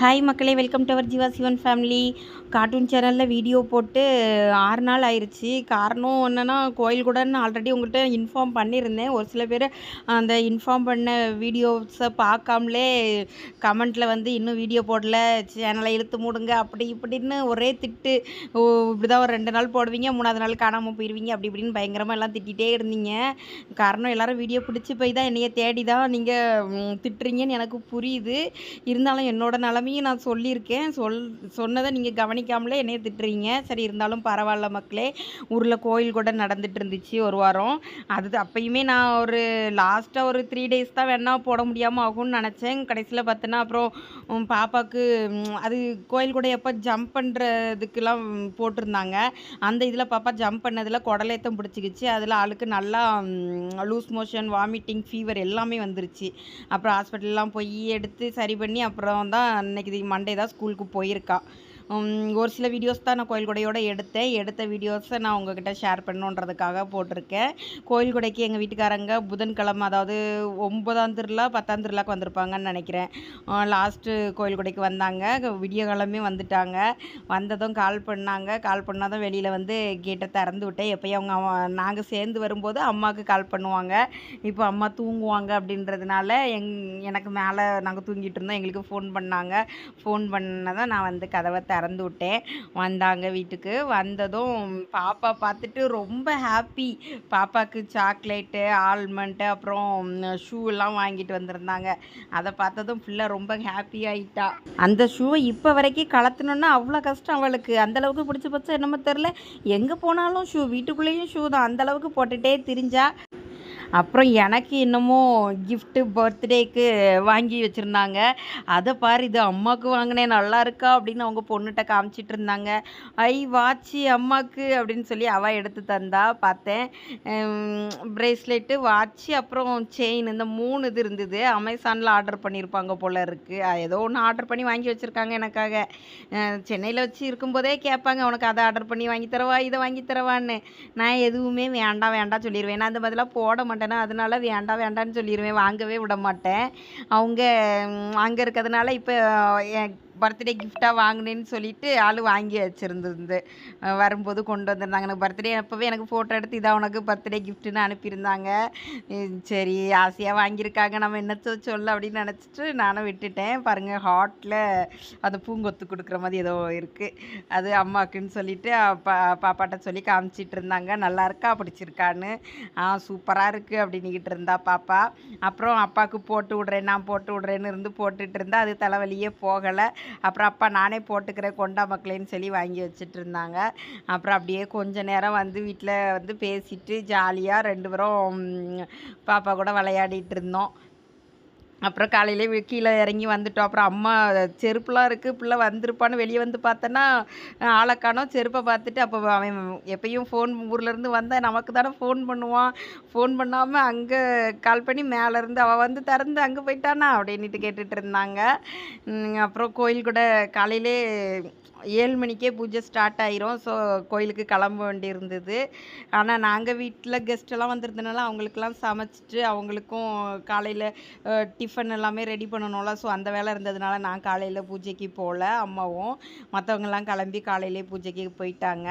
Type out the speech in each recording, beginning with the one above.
Hi மக்களே. Welcome to our Jeeva Sivan family cartoon சேனலில் video போட்டு ஆறு நாள் ஆயிடுச்சு காரணம் என்னென்னா கோயில் கூடன்னு ஆல்ரெடி உங்கள்கிட்ட இன்ஃபார்ம் பண்ணியிருந்தேன். ஒரு சில பேர் அந்த இன்ஃபார்ம் பண்ண வீடியோஸை பார்க்காமலே கமெண்ட்டில் வந்து இன்னும் வீடியோ போடல சேனலை இழுத்து மூடுங்க அப்படி இப்படின்னு ஒரே திட்டு ஓ இப்படி தான் ஒரு ரெண்டு நாள் போடுவீங்க மூணாவது நாள் காணாமல் போயிடுவீங்க அப்படி இப்படின்னு பயங்கரமாக எல்லாம் திட்டிகிட்டே இருந்தீங்க. காரணம் எல்லோரும் வீடியோ பிடிச்சி போய் தான் என்னைய தேடி தான் நீங்கள் திட்டுறீங்கன்னு எனக்கு புரியுது. இருந்தாலும் என்னோட நிலமையும் நான் சொல்லியிருக்கேன். சொல் சொன்னதை நீங்கள் கவனிக்காமலே என்னைய திட்டுறீங்க. சரி இருந்தாலும் பரவாயில்ல மக்களே. ஊரில் கோயில் கூட நடந்துட்டு இருந்துச்சு ஒரு வாரம். அது அப்பயுமே நான் ஒரு லாஸ்ட்டாக ஒரு த்ரீ டேஸ் தான் வேணா போட முடியாமல் ஆகும்னு நினச்சேன். கடைசியில் பார்த்தோன்னா அப்புறம் பாப்பாவுக்கு அது கோயில் கூட எப்போ ஜம்ப் பண்ணுறதுக்கெல்லாம் போட்டிருந்தாங்க. அந்த இதில் பாப்பா ஜம்ப் பண்ணதில் குடலேத்தம் பிடிச்சிக்கிச்சு. அதில் ஆளுக்கு நல்லா லூஸ் மோஷன் வாமிட்டிங் ஃபீவர் எல்லாமே வந்துருச்சு. அப்புறம் ஹாஸ்பிட்டல்லாம் போய் எடுத்து சரி பண்ணி அப்புறம் தான் அன்னைக்கு மண்டே தான் ஸ்கூலுக்கு போயிருக்கா. ஒரு சில வீடியோஸ் தான் நான் கோயில்குடையோட எடுத்தேன். எடுத்த வீடியோஸை நான் உங்ககிட்ட ஷேர் பண்ணணுன்றதுக்காக போட்டிருக்கேன். கோயில் கொடைக்கு எங்கள் வீட்டுக்காரங்க புதன்கிழமை அதாவது ஒன்பதாம் திருவிழா பத்தாம் திருவிழாக்கு வந்திருப்பாங்கன்னு நினைக்கிறேன். லாஸ்ட்டு கோயில் கொடைக்கு வந்தாங்க. விடிய காலமே வந்துட்டாங்க. வந்ததும் கால் பண்ணாங்க. கால் பண்ணாதான் வெளியில் வந்து கேட்டை திறந்து விட்டேன். எப்போயும் அவங்க நாங்கள் சேர்ந்து வரும்போது அம்மாவுக்கு கால் பண்ணுவாங்க. இப்போ அம்மா தூங்குவாங்க அப்படின்றதுனால எங் எனக்கு மேலே நாங்கள் தூங்கிட்டு இருந்தோம். எங்களுக்கு ஃபோன் பண்ணாங்க. ஃபோன் பண்ணதான் நான் வந்து கதவை திறந்து விட்டேன். வந்தாங்க வீட்டுக்கு. வந்ததும் பாப்பா பார்த்துட்டு ரொம்ப ஹாப்பி பாப்பாவுக்கு சாக்லேட்டு ஆல்மண்ட்டு அப்புறம் ஷூலாம் வாங்கிட்டு வந்திருந்தாங்க. அதை பார்த்ததும் ஃபுல்லாக ரொம்ப ஹாப்பி ஆகிட்டா அந்த ஷூவை இப்போ வரைக்கும் கலத்தணுன்னா அவ்வளோ கஷ்டம் அவளுக்கு. அந்த அளவுக்கு பிடிச்சி போச்சா என்னமோ தெரில எங்கே போனாலும் ஷூ வீட்டுக்குள்ளேயும் ஷூ தான். அந்தளவுக்கு போட்டுகிட்டே திரிஞ்சா அப்புறம் எனக்கு இன்னமும் கிஃப்ட்டு பர்த்டேக்கு வாங்கி வச்சுருந்தாங்க. அதை பாரு இது அம்மாவுக்கு வாங்கினேன் நல்லா இருக்கா அப்படின்னு அவங்க பொண்ணுகிட்ட காமிச்சிட்டு இருந்தாங்க. ஐ வாட்சி அம்மாவுக்கு அப்படின்னு சொல்லி அவள் எடுத்து தந்தா பார்த்தேன். ப்ரேஸ்லெட்டு வாட்சி அப்புறம் செயின் இந்த மூணு இது இருந்தது. அமேசானில் ஆர்டர் பண்ணியிருப்பாங்க போல் இருக்குது ஏதோ ஒன்று ஆர்டர் பண்ணி வாங்கி வச்சுருக்காங்க எனக்காக. சென்னையில் வச்சு இருக்கும்போதே கேட்பாங்க உனக்கு அதை ஆர்டர் பண்ணி வாங்கி தரவா இதை வாங்கி தரவான்னு. நான் எதுவுமே வேண்டாம் வேண்டாம் சொல்லிடுவேன் நான் அந்த மாதிரிலாம் போட மாட்டேன். அதனால வேண்டாம் வேண்டாம்னு சொல்லிடுவேன் வாங்கவே விட மாட்டேன் அவங்க அங்கே இருக்கிறதுனால இப்போ என் பர்த்டே கிஃப்டாக வாங்கினேன்னு சொல்லிட்டு ஆள் வாங்கி வச்சுருந்துருந்து வரும்போது கொண்டு வந்திருந்தாங்க. எனக்கு பர்த்டே அப்போவே எனக்கு ஃபோட்டோ எடுத்து இதான் உனக்கு பர்த்டே கிஃப்ட்டுன்னு அனுப்பியிருந்தாங்க. சரி ஆசையாக வாங்கியிருக்காங்க. நம்ம என்னச்சோ சொல்ல அப்படின்னு நினச்சிட்டு நானும் விட்டுட்டேன். பாருங்கள் ஹாட்டில் அந்த பூங்கொத்து கொடுக்குற மாதிரி ஏதோ இருக்குது அது அம்மாக்குன்னு சொல்லிட்டு பா பாப்பாட்ட சொல்லி காமிச்சிட்டு இருந்தாங்க. நல்லா இருக்கா? பிடிச்சிருக்கான்னு. ஆ சூப்பராக இருக்குது அப்படின்னுக்கிட்டு இருந்தா பாப்பா. அப்புறம் அப்பாவுக்கு போட்டு விட்றேன் நான் போட்டு விட்றேன்னு இருந்து போட்டுட்டு இருந்தா அது தலைவலியே போகலை. அப்புறம் அப்பா நானே போட்டுக்கிறேன் கொண்டா மக்களேன்னு சொல்லி வாங்கி வச்சுட்டு இருந்தாங்க அப்புறம் அப்படியே கொஞ்ச நேரம் வந்து வீட்டில் வந்து பேசிட்டு ஜாலியாக ரெண்டு பேரும் பாப்பா கூட விளையாடிட்டு இருந்தோம். அப்புறம் காலையிலே கீழே இறங்கி வந்துட்டோம். அப்புறம் அம்மா செருப்புலாம் இருக்குது பிள்ளை வந்திருப்பான்னு வெளியே வந்து பார்த்தோன்னா ஆளை காணோம் செருப்பை பார்த்துட்டு அப்போ அவன் எப்பயும் ஃபோன் ஊர்லேருந்து வந்தால் நமக்கு தானே ஃபோன் பண்ணுவான். ஃபோன் பண்ணாமல் அங்கே கால் பண்ணி மேலேருந்து அவள் வந்து திறந்து அங்கே போயிட்டானா? அப்படின்ட்டு கேட்டுட்டு இருந்தாங்க. அப்புறம் கோயில் கூட காலையிலே ஏழு மணிக்கே பூஜை ஸ்டார்ட் ஆயிரும். ஸோ கோயிலுக்கு கிளம்ப வேண்டி இருந்தது ஆனால் நாங்கள் வீட்டில் கெஸ்ட்டெல்லாம் வந்திருந்தனால அவங்களுக்கெல்லாம் சமைச்சிட்டு அவங்களுக்கும் காலையில் டிஃபன் எல்லாமே ரெடி பண்ணணும்ல. ஸோ அந்த வேலை இருந்ததுனால நான் காலையில் பூஜைக்கு போகல அம்மாவும். மற்றவங்கெல்லாம் கிளம்பி காலையிலே பூஜைக்கு போயிட்டாங்க.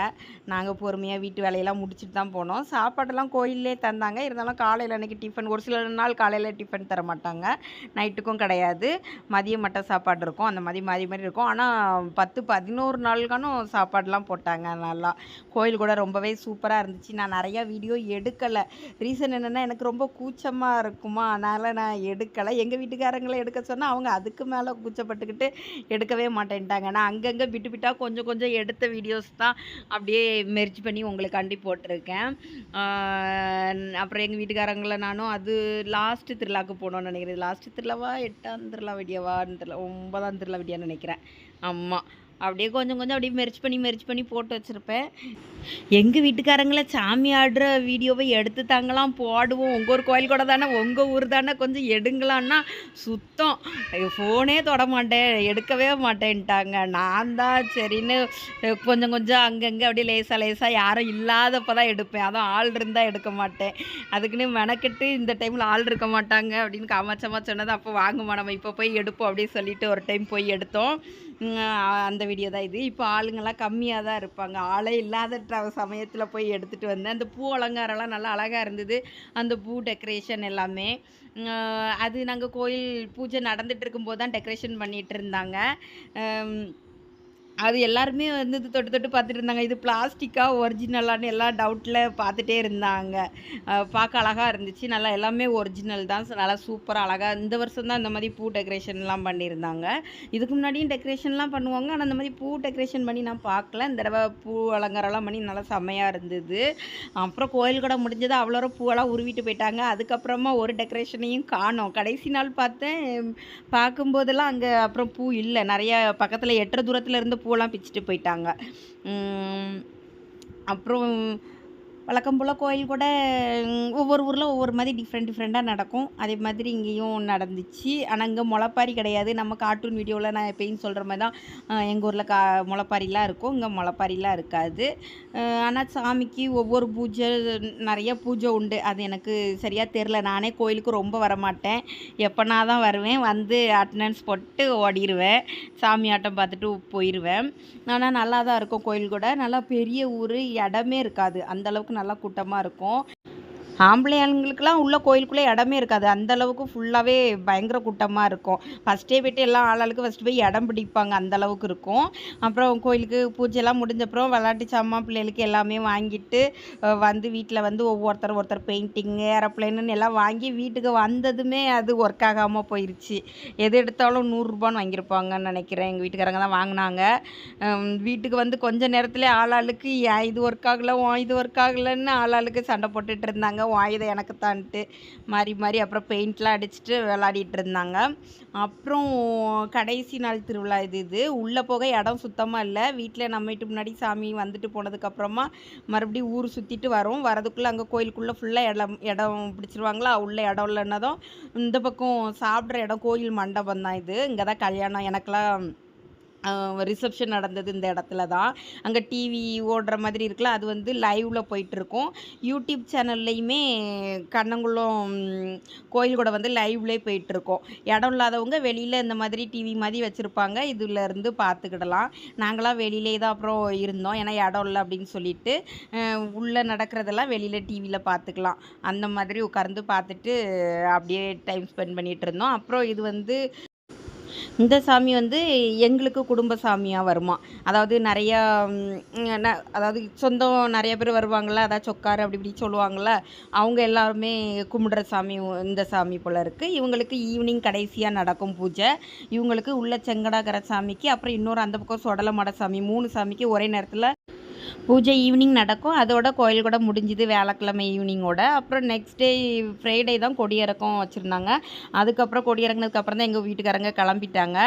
நாங்கள் பொறுமையாக வீட்டு வேலையெல்லாம் முடிச்சுட்டு தான் போனோம். சாப்பாடெல்லாம் கோயிலே தந்தாங்க. இருந்தாலும் காலையில் அன்றைக்கி டிஃபன் ஒரு சில நாள் காலையில் டிஃபன் தர மாட்டாங்க. நைட்டுக்கும் கிடையாது. மதியம் மட்டும் சாப்பாடு இருக்கும். அந்த மாதிரி மாதிரி மாதிரி இருக்கும். ஆனால் பத்து பதினோரு நாளுக்கானும் சாப்பாடெலாம் போட்டாங்க நல்லா. கோயில் கூட ரொம்பவே சூப்பராக இருந்துச்சு. நான் நிறையா வீடியோ எடுக்கலை. ரீசன் என்னென்னா எனக்கு ரொம்ப கூச்சமாக இருக்குமா. அதனால் நான் எடுக்கலை. எங்கள் வீட்டுக்காரங்களை எடுக்க சொன்னால் அவங்க அதுக்கு மேலே கூச்சப்பட்டுக்கிட்டு எடுக்கவே மாட்டேன்ட்டாங்க. நான் அங்கங்கே விட்டு விட்டால் கொஞ்சம் கொஞ்சம் எடுத்த வீடியோஸ் தான் அப்படியே மெர்ஜ் பண்ணி உங்களுக்காண்டி போட்டிருக்கேன். அப்புறம் எங்கள் வீட்டுக்காரங்களை நானும் அது லாஸ்ட்டு திருவிழாக்கு போனோம்னு நினைக்கிறேன். லாஸ்ட்டு திருவிழாவா எட்டாம் திருவிழா விடியவான்னு தெரியல. ஒன்பதாம் திருவிழா விடியான்னு நினைக்கிறேன். ஆமாம் அப்படியே கொஞ்சம் கொஞ்சம் அப்படியே மெரிச் பண்ணி மெரிச் பண்ணி போட்டு வச்சுருப்பேன். எங்கள் வீட்டுக்காரங்கள சாமி ஆடுற வீடியோவை எடுத்து தாங்களாம் போடுவோம். உங்கள் ஒரு கோயில் கூட தானே உங்கள் ஊர் தானே கொஞ்சம் எடுங்களான்னா சுத்தம். ஃபோனே தொட மாட்டேன் எடுக்கவே மாட்டேன்ட்டாங்க. நான் தான் சரின்னு கொஞ்சம் கொஞ்சம் அங்கங்கே அப்படியே லேசாக லேசாக யாரும் இல்லாதப்போ தான் எடுப்பேன். அதுவும் ஆள் இருந்தால் எடுக்க மாட்டேன். அதுக்குன்னு மெனக்கெட்டு இந்த டைமில் ஆள் இருக்க மாட்டாங்க அப்படின்னு காமாச்சமாக சொன்னது அப்போ வாங்குமா நம்ம இப்போ போய் எடுப்போம் அப்படின்னு சொல்லிட்டு ஒரு டைம் போய் எடுத்தோம். அந்த வீடியோ தான் இது. இப்போ ஆளுங்கெல்லாம் கம்மியாக தான் இருப்பாங்க. ஆளே இல்லாத சமயத்தில் போய் எடுத்துகிட்டு வந்தேன் அந்த பூ அலங்காரம்லாம் நல்லா அழகாக இருந்தது. அந்த பூ டெக்கரேஷன் எல்லாமே. அது நாங்கள் கோயில் பூஜை நடந்துகிட்டு இருக்கும்போது தான் டெக்கரேஷன் பண்ணிகிட்டு இருந்தாங்க. அது எல்லாருமே வந்து இது தொட்டு தொட்டு பார்த்துட்டு இருந்தாங்க. இது பிளாஸ்டிக்கா ஒரிஜினலான்னு எல்லாம் டவுட்டில் பார்த்துட்டே இருந்தாங்க. பார்க்க அழகாக இருந்துச்சு. நல்லா எல்லாமே ஒரிஜினல் தான். நல்லா சூப்பராக அழகாக இந்த வருஷம் தான் இந்த மாதிரி பூ டெக்கரேஷன்லாம் பண்ணியிருந்தாங்க. இதுக்கு முன்னாடியும் டெக்கரேஷன்லாம் பண்ணுவாங்க. ஆனால் இந்த மாதிரி பூ டெக்கரேஷன் பண்ணி நான் பார்க்கல. இந்த தடவை பூ அலங்காரம்லாம் பண்ணி நல்லா செம்மையாக இருந்தது. அப்புறம் கோயில் கூட முடிஞ்சது. அவ்வளோ பூவெல்லாம் உருவிட்டு போயிட்டாங்க. அதுக்கப்புறமா ஒரு டெக்கரேஷனையும் காணோம். கடைசி நாள் பார்த்தேன். பார்க்கும்போதெல்லாம் அங்கே அப்புறம் பூ இல்லை. நிறைய பக்கத்தில் எட்டுற தூரத்தில் இருந்த பூவெல்லாம் பிச்சுட்டு போயிட்டாங்க. அப்புறம் வழக்கம் போல் கோயில் கூட ஒவ்வொரு ஊரில் ஒவ்வொரு மாதிரி டிஃப்ரெண்ட் டிஃப்ரெண்ட்டாக நடக்கும். அதே மாதிரி இங்கேயும் நடந்துச்சு. ஆனால் இங்கே முளப்பாரி கிடையாது. நம்ம கார்ட்டூன் வீடியோவில் நான் எப்பயும் சொல்கிற மாதிரி தான் எங்கள் ஊரில் கா முளைப்பாரிலாம் இருக்கும். இங்கே முளப்பாரிலாம் இருக்காது. ஆனால் சாமிக்கு ஒவ்வொரு பூஜை நிறைய பூஜை உண்டு. அது எனக்கு சரியாக தெரில நானே கோயிலுக்கு ரொம்ப வரமாட்டேன். எப்போனா தான் வருவேன் வந்து அட்டண்டன்ஸ் போட்டு ஓடிடுவேன் சாமி ஆட்டம் பார்த்துட்டு போயிடுவேன் ஆனால் நல்லா தான் இருக்கும் கோயில் கூட. நல்லா பெரிய ஊர் இடமே இருக்காது. அந்த அளவுக்கு நல்லா கூட்டமாக இருக்கும். ஆம்பளை ஆளுங்களுக்கெல்லாம் உள்ள கோயிலுக்குள்ளே இடமே இருக்காது. அந்தளவுக்கு ஃபுல்லாகவே பயங்கர கூட்டமாக இருக்கும். ஃபஸ்ட்டே போய்ட்டு எல்லாம் ஆளாளுக்கு ஃபஸ்ட்டு போய் இடம் பிடிப்பாங்க. அந்த அளவுக்கு இருக்கும். அப்புறம் கோயிலுக்கு பூஜைலாம் முடிஞ்சப்புறம் விளாட்டு சாமான் பிள்ளைகளுக்கு எல்லாமே வாங்கிட்டு வந்து வீட்டில் வந்து ஒவ்வொருத்தர் ஒருத்தர் பெயிண்டிங்கு ஏரோப்ளேனுன்னு எல்லாம் வாங்கி வீட்டுக்கு வந்ததுமே அது ஒர்க் ஆகாமல் போயிடுச்சு எது எடுத்தாலும் நூறுரூபான்னு வாங்கியிருப்பாங்கன்னு நினைக்கிறேன். எங்கள் வீட்டுக்காரங்க தான் வாங்கினாங்க. வீட்டுக்கு வந்து கொஞ்ச நேரத்தில் ஆளாளுக்கு ஏன் இது ஒர்க் ஆகலை இது ஒர்க் ஆகலைன்னு ஆளாளுக்கு சண்டை போட்டுட்டு இருந்தாங்க. உன் எனக்கு தான்ட்டு மாறி மாறி அப்புறம் பெயிண்ட்லாம் அடிச்சுட்டு விளாடிட்டு இருந்தாங்க அப்புறம் கடைசி நாள் திருவிழா இது இது. உள்ளே போக இடம் சுத்தமாக இல்லை. வீட்டில் நம்ம வீட்டு முன்னாடி சாமி வந்துட்டு போனதுக்கப்புறமா மறுபடியும் ஊர் சுற்றிட்டு வரோம். வரதுக்குள்ளே அங்கே கோயிலுக்குள்ளே ஃபுல்லாக இடம் இடம் பிடிச்சிருவாங்களா? உள்ள இடம் இல்லைன்னதும் இந்த பக்கம் சாப்பிட்ற இடம் கோயில் மண்டபம் தான் இது. இங்கே தான் கல்யாணம். எனக்கெல்லாம் ரிசப்ஷன் நடந்தது இந்த இடத்துல தான். அங்கே டிவி ஓடுற மாதிரி இருக்குல்ல அது வந்து லைவில் போயிட்டுருக்கும். யூடியூப் சேனல்லையுமே கண்ணங்குளம் கோயில் கூட வந்து லைவ்லேயே போயிட்டுருக்கோம். இடம் இல்லாதவங்க வெளியில் இந்த மாதிரி டிவி மாதிரி வச்சுருப்பாங்க. இதுலேருந்து பார்த்துக்கிடலாம் நாங்களாம் வெளியிலே தான் அப்புறம் இருந்தோம். ஏன்னா இடம் இல்லை அப்படின்னு சொல்லிட்டு உள்ளே நடக்கிறதெல்லாம் வெளியில் டிவியில் பார்த்துக்கலாம் அந்த மாதிரி உட்கார்ந்து பார்த்துட்டு அப்படியே டைம் ஸ்பெண்ட் பண்ணிகிட்டு இருந்தோம் அப்புறம் இது வந்து இந்த சாமி வந்து எங்களுக்கு குடும்ப சாமியாக வருமா? அதாவது நிறையா ந- அதாவது சொந்தம் நிறைய பேர் வருவாங்கள்ல அதாவது சொக்கார் அப்படி இப்படி சொல்லுவாங்கள்ல அவங்க எல்லாருமே கும்பிடுற சாமி இந்த சாமி போல் இருக்குது இவங்களுக்கு ஈவினிங் கடைசியாக நடக்கும் பூஜை. இவங்களுக்கு உள்ள செங்கடாகர சாமிக்கு அப்புறம் இன்னொரு அந்த பக்கம் சொடலமட சாமி மூணு சாமிக்கு ஒரே நேரத்தில் பூஜை ஈவினிங் நடக்கும். அதோட கோயில் கூட முடிஞ்சுது வியாழக்கிழமை ஈவினிங்கோட. அப்புறம் நெக்ஸ்ட் டே ஃப்ரைடே தான் கொடியிறக்கம் வச்சுருந்தாங்க. அதுக்கப்புறம் கொடியிறங்கினதுக்கப்புறம் தான் எங்கள் வீட்டுக்காரங்க கிளம்பிட்டாங்க.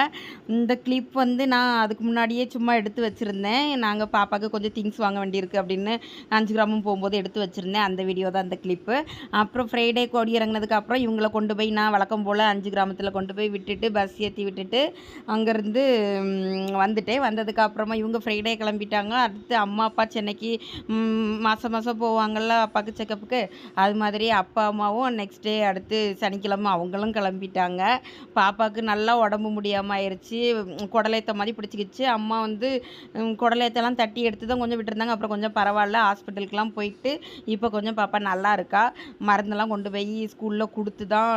இந்த கிளிப் வந்து நான் அதுக்கு முன்னாடியே சும்மா எடுத்து வச்சுருந்தேன். நாங்கள் பாப்பாவுக்கு கொஞ்சம் திங்ஸ் வாங்க வேண்டியிருக்கு அப்படின்னு அஞ்சு கிராமம் போகும்போது எடுத்து வச்சுருந்தேன். அந்த வீடியோ தான் அந்த கிளிப்பு அப்புறம் ஃப்ரைடே கொடி இறங்கினதுக்கப்புறம் இவங்கள கொண்டு போய் நான் வழக்கம் போல் அஞ்சு கிராமத்தில் கொண்டு போய் விட்டுட்டு பஸ் ஏற்றி விட்டுட்டு அங்கேருந்து வந்துட்டேன். வந்ததுக்கப்புறமா இவங்க ஃப்ரைடே கிளம்பிட்டாங்க. அடுத்து அம்மா அப்பா சென்னைக்கு மாதம் மாதம் போவாங்கள்ல அப்பாவுக்கு செக்கப்புக்கு அது மாதிரி அப்பா அம்மாவும் நெக்ஸ்ட் டே அடுத்து சனிக்கிழமை அவங்களும் கிளம்பிட்டாங்க. பாப்பாவுக்கு நல்லா உடம்பு முடியாமல் ஆயிடுச்சு உம், குடலேத்த மாதிரி பிடிச்சிக்கிச்சு. அம்மா வந்து உம், குடலேத்தெல்லாம் தட்டி எடுத்து தான் கொஞ்சம் விட்டுருந்தாங்க. அப்புறம் கொஞ்சம் பரவாயில்ல ஹாஸ்பிட்டலுக்குலாம் போயிட்டு இப்போ கொஞ்சம் பாப்பா நல்லா இருக்கா? மருந்தெல்லாம் கொண்டு போய் ஸ்கூலில் கொடுத்து தான்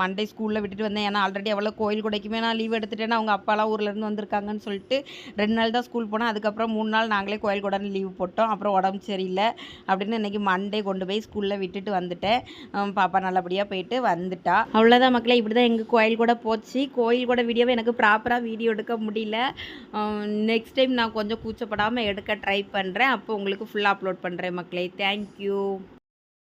மண்டே ஸ்கூலில் விட்டுட்டு வந்தேன். ஏன்னா ஆல்ரெடி அவ்வளோ கோயில் கொடைக்குமே நான் லீவ் எடுத்துட்டேன்னா அவங்க அப்பாலாம் ஊர்லேருந்து வந்திருக்காங்கன்னு சொல்லிட்டு ரெண்டு நாள் தான் ஸ்கூல் போனேன். அதுக்கப்புறம் மூணு நாள் நாங்களே கோயில் கொடான்னு லீவ் போட்டோம். அப்புறம் உடம்பு சரியில்லை. அப்படின்னு இன்னைக்கு மண்டே கொண்டு போய் ஸ்கூலில் விட்டுட்டு வந்துட்டேன். பாப்பா நல்லபடியாக போயிட்டு வந்துட்டா. அவ்வளோதான் மக்களே இப்படி தான் எங்கள் கோயில் கூட போச்சு. கோயில் கூட வீடியோவை எனக்கு ப்ராப்பராக வீடியோ எடுக்க முடியல. நெக்ஸ்ட் டைம் நான் கொஞ்சம் கூச்சப்படாமல் எடுக்க ட்ரை பண்ணுறேன் அப்போ உங்களுக்கு ஃபுல்லாக அப்லோட் பண்ணுறேன் மக்களே. தேங்க்யூ